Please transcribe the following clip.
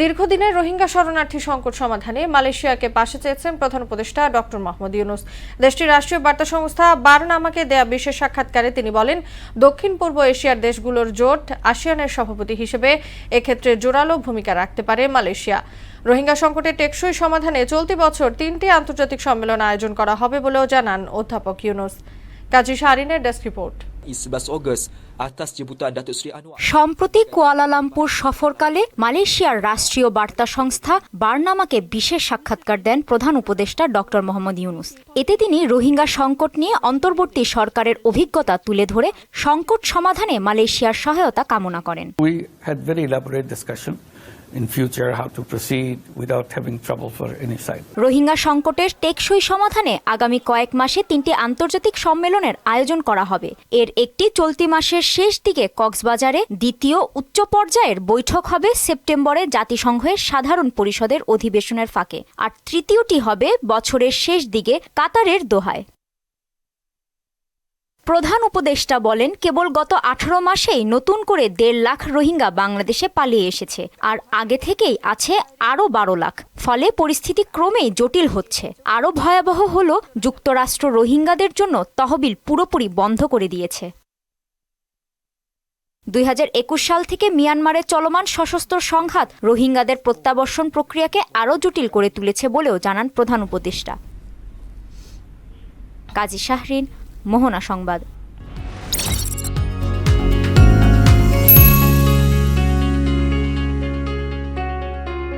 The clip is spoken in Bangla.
দীর্ঘদিনের রোহিঙ্গা শরণার্থী সংকট সমাধানে মালয়েশিয়াকে পাশে চেয়েছেন প্রধান উপদেষ্টা ডক্টর মোহাম্মদ ইউনুস। দেশটির রাষ্ট্রীয় বার্তা সংস্থা বারনামাকে দেয়া বিশেষ সাক্ষাৎকারে তিনি বলেন, দক্ষিণ পূর্ব এশিয়ার দেশগুলোর জোট আসিয়ানের সভাপতি হিসেবে এক্ষেত্রে জোরালো ভূমিকা রাখতে পারে মালয়েশিয়া। রোহিঙ্গা সংকটের টেকসই সমাধানে চলতি বছর তিনটি আন্তর্জাতিক সম্মেলন আয়োজন করা হবে বলেও জানান অধ্যাপক Yunus. Kazi শারিনের desk report. 11 Ogos atas jemputan Datuk Seri Anwar. সম্প্রতি কুয়ালালামপুর সফরকালে মালয়েশিয়ার রাষ্ট্রীয় বার্তা সংস্থা বার্নামাকে বিশেষ সাক্ষাৎকার দেন প্রধান উপদেষ্টা ডক্টর মোহাম্মদ ইউনুস এতে তিনি রোহিঙ্গা সংকট নিয়ে অন্তর্বর্তী সরকারের অভিজ্ঞতা তুলে ধরে সংকট সমাধানে মালয়েশিয়ার সহায়তা কামনা করেন We had very elaborate discussion in future how to proceed without having trouble for any side. Rohingya সংকটের টেকসই সমাধানে আগামী কয়েক মাসে তিনটি আন্তর্জাতিক সম্মেলনের আয়োজন করা হবে এর একটি চলতি মাসের শেষ দিকে কক্সবাজারে দ্বিতীয় উচ্চ পর্যায়ের বৈঠক হবে সেপ্টেম্বরে জাতিসংঘের সাধারণ পরিষদের অধিবেশনের ফাঁকে। আর তৃতীয়টি হবে বছরের শেষ দিকে কাতারের দোহায়। প্রধান উপদেষ্টা বলেন, কেবল গত আঠারো মাসেই নতুন করে দেড় লাখ রোহিঙ্গা বাংলাদেশে পালিয়ে এসেছে, আর আগে থেকেই আছে আরও বারো লাখ। ফলে পরিস্থিতি ক্রমেই জটিল হচ্ছে। আরও ভয়াবহ হল, যুক্তরাষ্ট্র রোহিঙ্গাদের জন্য তহবিল পুরোপুরি বন্ধ করে দিয়েছে। দুই হাজার একুশ সাল থেকে মিয়ানমারে চলমান সশস্ত্র সংঘাত রোহিঙ্গাদের প্রত্যাবর্ষণ প্রক্রিয়াকে আরও জটিল করে তুলেছে বলেও জানান প্রধান উপদেষ্টা। কাজী শাহরিন মোহনা সংবাদ।